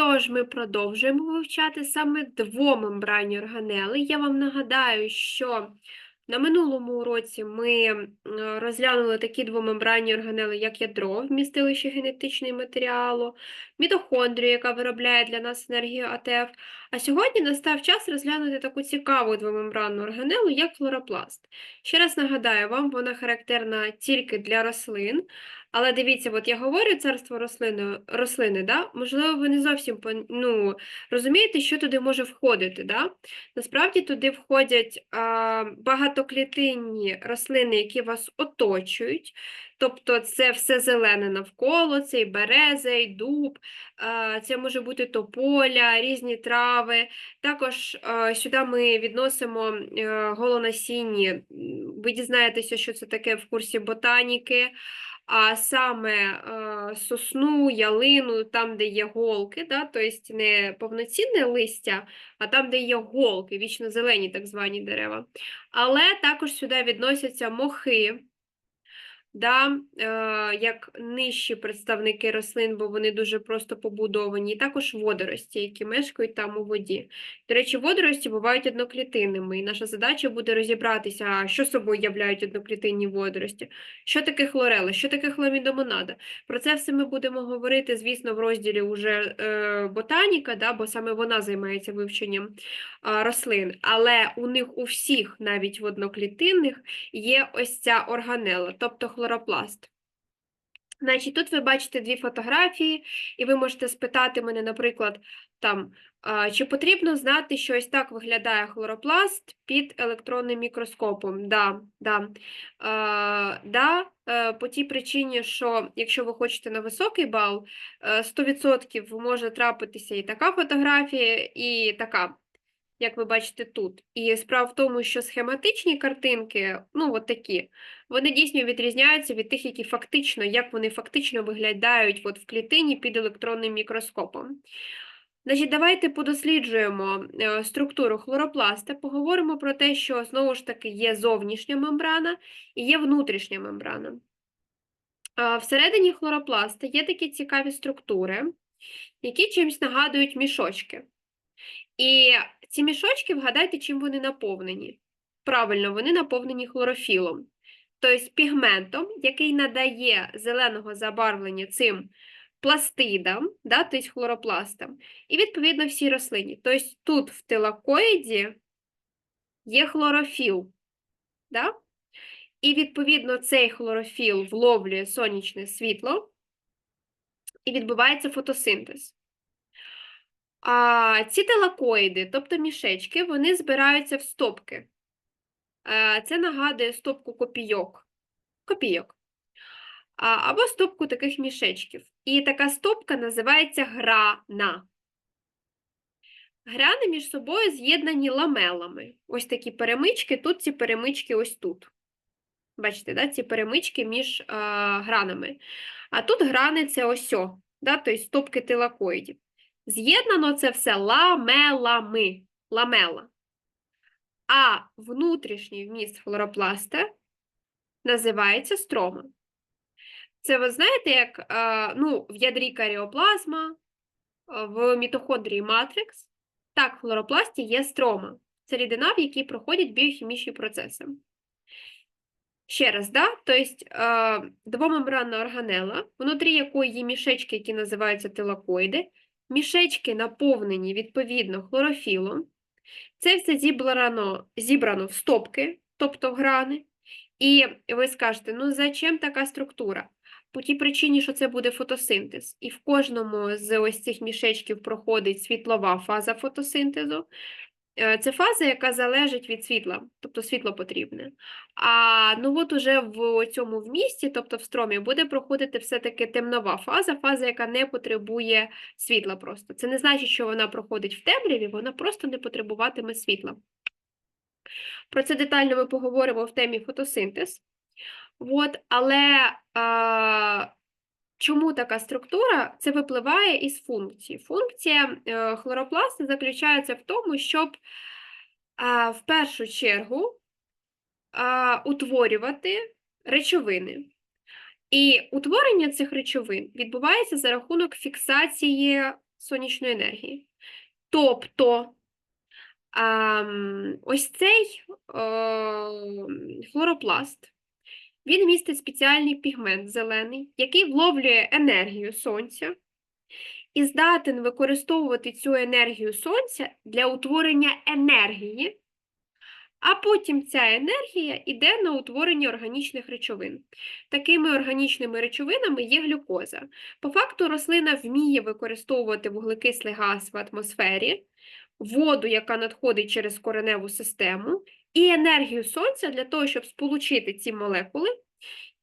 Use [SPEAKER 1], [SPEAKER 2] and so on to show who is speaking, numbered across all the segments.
[SPEAKER 1] Тож ми продовжуємо вивчати саме двомембранні органели. Я вам нагадаю, що на минулому уроці ми розглянули такі двомембранні органели, як ядро, вмістилище генетичного матеріалу, мітохондрію, яка виробляє для нас енергію АТФ. А сьогодні настав час розглянути таку цікаву двомембранну органелу, як флоропласт. Ще раз нагадаю вам, вона характерна тільки для рослин. Але дивіться, от я говорю царство рослини, рослини да? можливо, ви не зовсім ну, розумієте, що туди може входити. Да? Насправді туди входять а, багатоклітинні рослини, які вас оточують. Тобто це все зелене навколо, це і береза, і дуб, а, це може бути тополя, різні трави. Також а, сюди ми відносимо е, голонасінні. Ви дізнаєтеся, що це таке в курсі ботаніки а саме е, сосну, ялину, там, де є голки, да, тобто не повноцінне листя, а там, де є голки, вічно зелені так звані дерева. Але також сюди відносяться мохи, да, е, як нижчі представники рослин, бо вони дуже просто побудовані, і також водорості, які мешкають там у воді. До речі, водорості бувають одноклітинними, і наша задача буде розібратися, що собою являють одноклітинні водорості, що таке хлорела, що таке хламідомонада. Про це все ми будемо говорити, звісно, в розділі уже е, ботаніка, да, бо саме вона займається вивченням рослин. Але у них у всіх, навіть в одноклітинних, є ось ця органела, тобто хлоропласт. Значить, тут ви бачите дві фотографії, і ви можете спитати мене, наприклад, там, чи потрібно знати, що ось так виглядає хлоропласт під електронним мікроскопом? Да, да. А, да, е, по тій причині, що якщо ви хочете на високий бал, е, 100% може трапитися і така фотографія, і така як ви бачите тут. І справа в тому, що схематичні картинки, ну от такі, вони дійсно відрізняються від тих, які фактично, як вони фактично виглядають от в клітині під електронним мікроскопом. Значить, давайте подосліджуємо е, структуру хлоропласта, поговоримо про те, що знову ж таки є зовнішня мембрана і є внутрішня мембрана. Всередині хлоропласта є такі цікаві структури, які чимось нагадують мішочки. І ці мішочки, вгадайте, чим вони наповнені. Правильно, вони наповнені хлорофілом, тобто пігментом, який надає зеленого забарвлення цим пластидам, да, тобто хлоропластам, і відповідно всій рослині. Тобто тут в тилакоїді є хлорофіл. Да? І відповідно цей хлорофіл вловлює сонячне світло і відбувається фотосинтез. А ці телакоїди, тобто мішечки, вони збираються в стопки. Е, Це нагадує стопку копійок. Копійок. Або стопку таких мішечків. І така стопка називається грана. Грани між собою з'єднані ламелами. Ось такі перемички, тут ці перемички ось тут. Бачите, да? ці перемички між а, гранами. А тут грани це ось, о, да? тобто стопки тилакоїдів. З'єднано це все ламелами, ламела. А внутрішній вміст хлоропласта називається строма. Це ви знаєте, як е, ну, в ядрі каріоплазма, е, в мітохондрії матрикс, так в хлоропласті є строма. Це рідина, в якій проходять біохімічні процеси. Ще раз, да? тобто е, двомембранна органела, внутрі якої є мішечки, які називаються тилакоїди, мішечки наповнені відповідно хлорофілом. Це все зібрано, зібрано в стопки, тобто в грани. І ви скажете, ну зачем така структура? По тій причині, що це буде фотосинтез. І в кожному з ось цих мішечків проходить світлова фаза фотосинтезу. Е, Це фаза, яка залежить від світла, тобто світло потрібне. А ну от уже в цьому вмісті, тобто в стромі, буде проходити все-таки темнова фаза, фаза, яка не потребує світла просто. Це не значить, що вона проходить в темряві, вона просто не потребуватиме світла. Про це детально ми поговоримо в темі фотосинтез. От, але а, чому така структура? Це випливає із функції. Функція е, хлоропласту заключається в тому, щоб в першу чергу утворювати речовини. І утворення цих речовин відбувається за рахунок фіксації сонячної енергії. Тобто ось цей ем, хлоропласт, він містить спеціальний пігмент зелений, який вловлює енергію сонця і здатен використовувати цю енергію сонця для утворення енергії, а потім ця енергія йде на утворення органічних речовин. Такими органічними речовинами є глюкоза. По факту рослина вміє використовувати вуглекислий газ в атмосфері, воду, яка надходить через кореневу систему, і енергію сонця для того, щоб сполучити ці молекули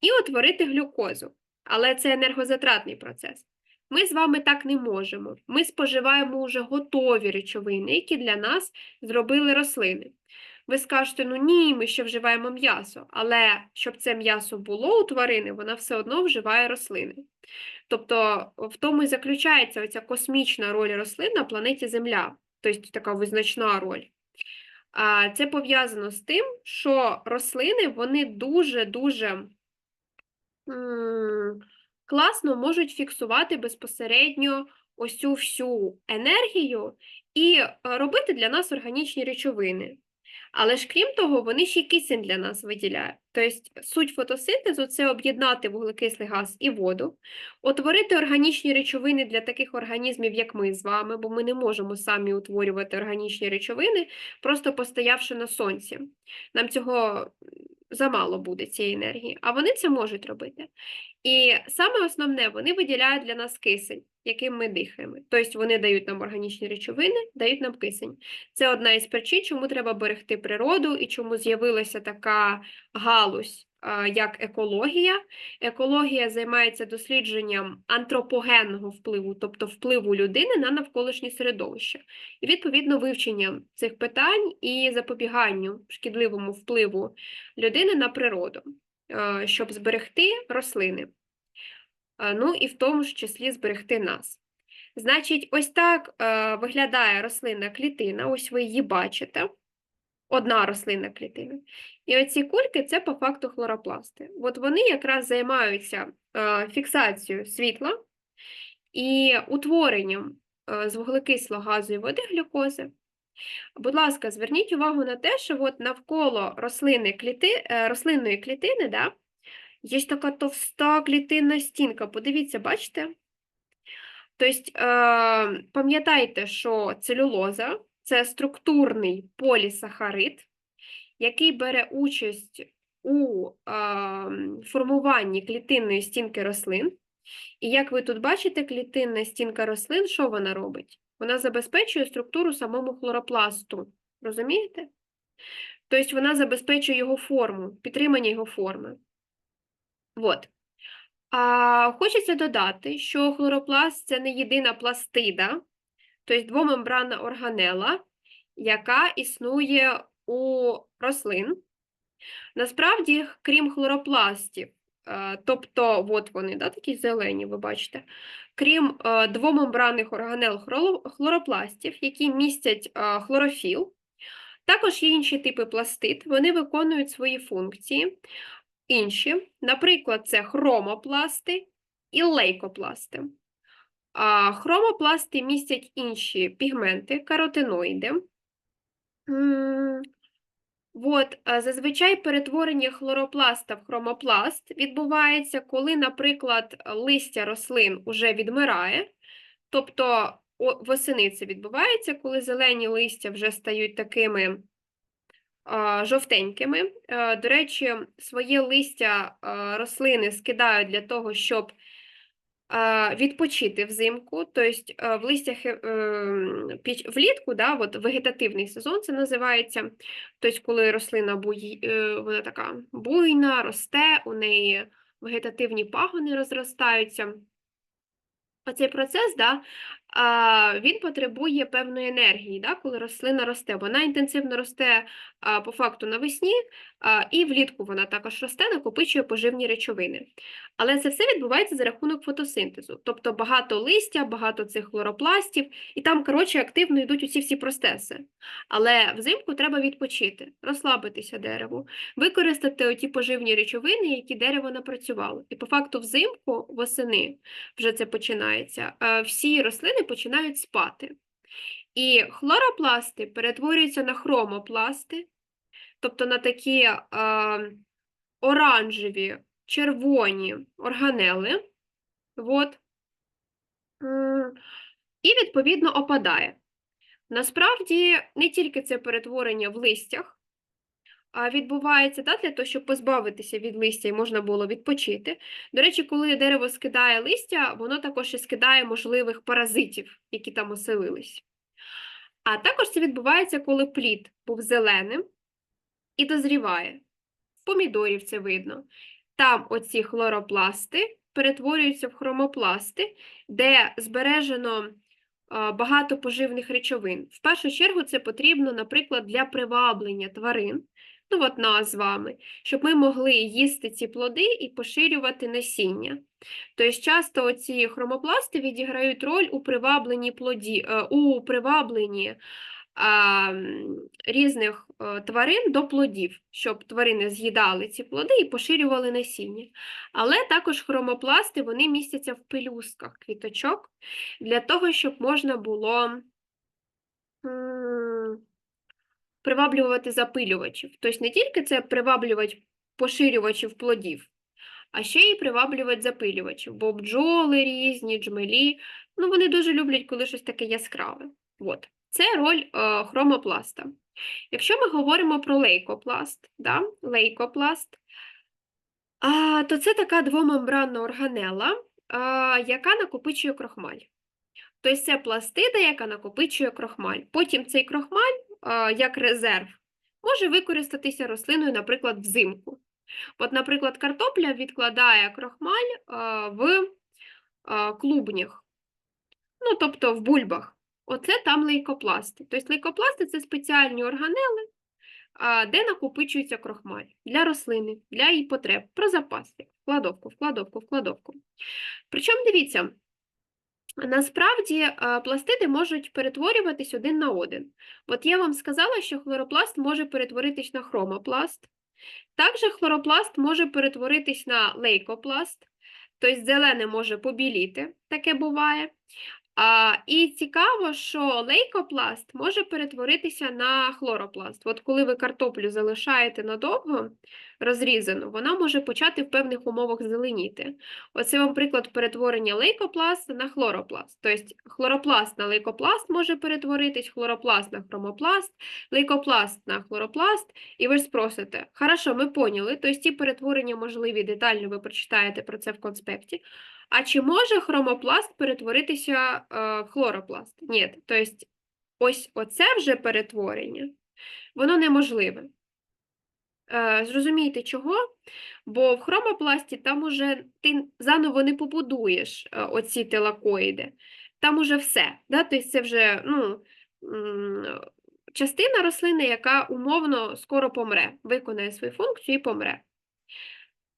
[SPEAKER 1] і утворити глюкозу. Але це енергозатратний процес. Ми з вами так не можемо. Ми споживаємо вже готові речовини, які для нас зробили рослини. Ви скажете, ну ні, ми ще вживаємо м'ясо, але щоб це м'ясо було у тварини, вона все одно вживає рослини. Тобто в тому і заключається оця космічна роль рослин на планеті Земля, тобто така визначна роль. А це пов'язано з тим, що рослини вони дуже-дуже класно можуть фіксувати безпосередньо ось цю всю енергію і е, робити для нас органічні речовини. Але ж крім того, вони ще й кисень для нас виділяють. Тобто суть фотосинтезу це об'єднати вуглекислий газ і воду, утворити органічні речовини для таких організмів, як ми з вами, бо ми не можемо самі утворювати органічні речовини, просто постоявши на сонці. Нам цього замало буде цієї енергії, а вони це можуть робити. І саме основне, вони виділяють для нас кисень, яким ми дихаємо. Тобто вони дають нам органічні речовини, дають нам кисень. Це одна із причин, чому треба берегти природу і чому з'явилася така галузь, як екологія. Екологія займається дослідженням антропогенного впливу, тобто впливу людини на навколишнє середовище, і відповідно вивченням цих питань і запобіганню шкідливому впливу людини на природу, щоб зберегти рослини, е, ну і в тому ж числі зберегти нас. Значить, ось так е, виглядає рослинна клітина, ось ви її бачите. Одна рослинна клітина. І оці кульки це по факту хлоропласти. От вони якраз займаються е, фіксацією світла і утворенням е, з вуглекислого газу і води глюкози. Будь ласка, зверніть увагу на те, що от навколо рослини кліти, е, рослинної клітини да, є така товста клітинна стінка. Подивіться, бачите? Тобто, е, пам'ятайте, що целюлоза це структурний полісахарид, який бере участь у е, формуванні клітинної стінки рослин. І як ви тут бачите, клітинна стінка рослин, що вона робить? Вона забезпечує структуру самому хлоропласту. Розумієте? Тобто вона забезпечує його форму, підтримання його форми. От. А, Хочеться додати, що хлоропласт це не єдина пластида, тобто двомембранна органела, яка існує у рослин. Насправді, крім хлоропластів, тобто, от вони, да, такі зелені, ви бачите, крім е, двомембранних органел хлоропластів, які містять е, хлорофіл, також є інші типи пластид, вони виконують свої функції. Інші, наприклад, це хромопласти і лейкопласти. А хромопласти містять інші пігменти, каротиноїди. От, зазвичай перетворення хлоропласта в хромопласт відбувається, коли, наприклад, листя рослин уже відмирає, тобто восени це відбувається, коли зелені листя вже стають такими жовтенькими. Е, До речі, своє листя рослини скидають для того, щоб відпочити взимку. Тобто в листях е, ем, влітку, да, от вегетативний сезон це називається. Тобто, коли рослина буй, е, вона така буйна, росте, у неї вегетативні пагони розростаються. Оцей процес, да, він потребує певної енергії, да, коли рослина росте. Вона інтенсивно росте по факту навесні, і влітку вона також росте, накопичує поживні речовини. Але це все відбувається за рахунок фотосинтезу. Тобто багато листя, багато цих хлоропластів, і там, коротше, активно йдуть усі всі процеси. Але взимку треба відпочити, розслабитися дереву, використати оті поживні речовини, які дерево напрацювало. І по факту взимку, восени, вже це починається, е, всі рослини починають спати. І хлоропласти перетворюються на хромопласти, тобто на такі е, оранжеві, червоні органели. От. І, відповідно, опадає. Насправді, не тільки це перетворення в листях а, відбувається да, для того, щоб позбавитися від листя і можна було відпочити. До речі, коли дерево скидає листя, воно також і скидає можливих паразитів, які там оселились. А також це відбувається, коли плід був зеленим і дозріває. В помідорів це видно. Там оці хлоропласти перетворюються в хромопласти, де збережено багато поживних речовин. В першу чергу це потрібно, наприклад, для приваблення тварин, ну от нас з вами, щоб ми могли їсти ці плоди і поширювати насіння. Тобто часто ці хромопласти відіграють роль у привабленні плоді, е, у привабленні різних е, тварин до плодів, щоб тварини з'їдали ці плоди і поширювали насіння. Але також хромопласти вони містяться в пелюстках квіточок для того, щоб можна було приваблювати запилювачів. Тобто не тільки це приваблювати поширювачів плодів, а ще й приваблювати запилювачів, бо бджоли різні, джмелі, ну вони дуже люблять, коли щось таке яскраве. От. Це роль е, хромопласта. Якщо ми говоримо про лейкопласт, да? лейкопласт, а, то це така двомембранна органела, а, яка накопичує крохмаль. Тобто це пластида, яка накопичує крохмаль. Потім цей крохмаль, а, як резерв, може використатися рослиною, наприклад, взимку. От, наприклад, картопля відкладає крохмаль а, в а, клубнях, ну, тобто в бульбах. Оце там лейкопласти. Тобто лейкопласти це спеціальні органели, де накопичується крохмаль для рослини, для її потреб, про запаси, вкладовку, вкладовку, вкладовку. Причому дивіться, насправді пластиди можуть перетворюватись один на один. От я вам сказала, що хлоропласт може перетворитись на хромопласт. Також хлоропласт може перетворитись на лейкопласт, тобто зелене може побіліти, таке буває. А, і цікаво, що лейкопласт може перетворитися на хлоропласт. От коли ви картоплю залишаєте надовго розрізану, вона може почати в певних умовах зеленіти. Оце вам приклад перетворення лейкопласт на хлоропласт. Тобто хлоропласт на лейкопласт може перетворитись, хлоропласт на хромопласт, лейкопласт на хлоропласт. І ви спросите, хорошо, ми поняли, тобто ті перетворення можливі, детально ви прочитаєте про це в конспекті. А чи може хромопласт перетворитися е, в хлоропласт? Ні. Тобто, ось оце вже перетворення, воно неможливе. Е, зрозумієте чого? Бо в хромопласті там уже ти заново не побудуєш е, оці телакоїди. Там уже все. Да? Тобто це вже ну, частина рослини, яка умовно скоро помре, виконає свою функцію і помре.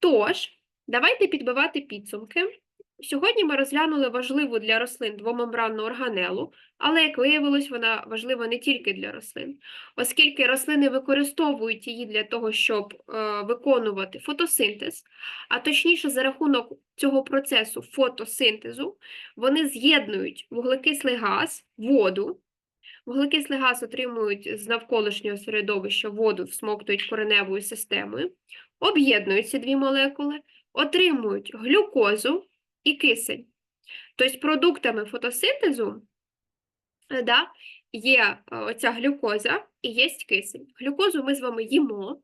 [SPEAKER 1] Тож, давайте підбивати підсумки. Сьогодні ми розглянули важливу для рослин двомембранну органелу, але, як виявилось, вона важлива не тільки для рослин, оскільки рослини використовують її для того, щоб е, виконувати фотосинтез, а точніше, за рахунок цього процесу фотосинтезу, вони з'єднують вуглекислий газ, воду. Вуглекислий газ отримують з навколишнього середовища воду, всмоктують кореневою системою, об'єднують ці дві молекули, отримують глюкозу і кисень. Тобто продуктами фотосинтезу е, да, є е, оця глюкоза і є кисень. Глюкозу ми з вами їмо.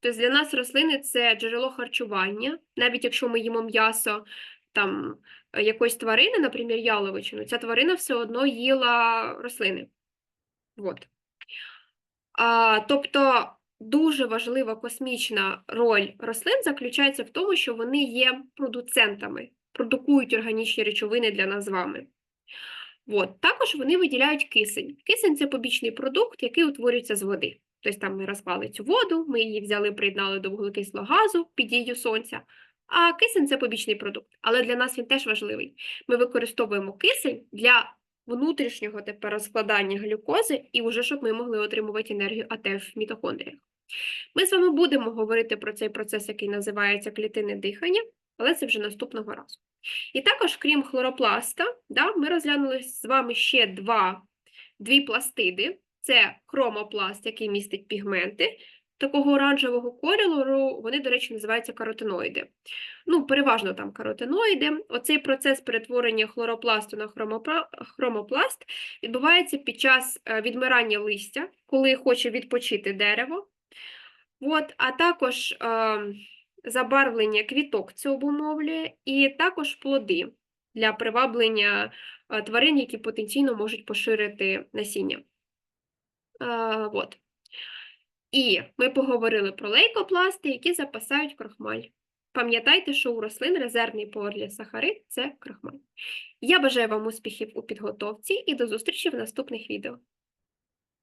[SPEAKER 1] Тобто для нас рослини це джерело харчування, навіть якщо ми їмо м'ясо там, е, якоїсь тварини, наприклад, яловичину, ця тварина все одно їла рослини. От. А, тобто дуже важлива космічна роль рослин заключається в тому, що вони є продуцентами, продукують органічні речовини для нас з вами. От. Також вони виділяють кисень. Кисень це побічний продукт, який утворюється з води. Тобто там ми розклали цю воду, ми її взяли, приєднали до вуглекислого газу під дією сонця, а кисень це побічний продукт. Але для нас він теж важливий. Ми використовуємо кисень для внутрішнього тепер розкладання глюкози, і вже щоб ми могли отримувати енергію АТФ в мітохондріях. Ми з вами будемо говорити про цей процес, який називається клітинне дихання, але це вже наступного разу. І також, крім хлоропласта, да, ми розглянули з вами ще два, дві пластиди. Це хромопласт, який містить пігменти. Такого оранжевого кольору вони, до речі, називаються каротиноїди. Ну, переважно там каротиноїди. Оцей процес перетворення хлоропласту на хромопласт відбувається під час е, відмирання листя, коли хоче відпочити дерево. От, а також е, забарвлення квіток це обумовлює, і також плоди для приваблення е, тварин, які потенційно можуть поширити насіння. Е, от. І ми поговорили про лейкопласти, які запасають крохмаль. Пам'ятайте, що у рослин резервний полісахарид – це крохмаль. Я бажаю вам успіхів у підготовці і до зустрічі в наступних відео.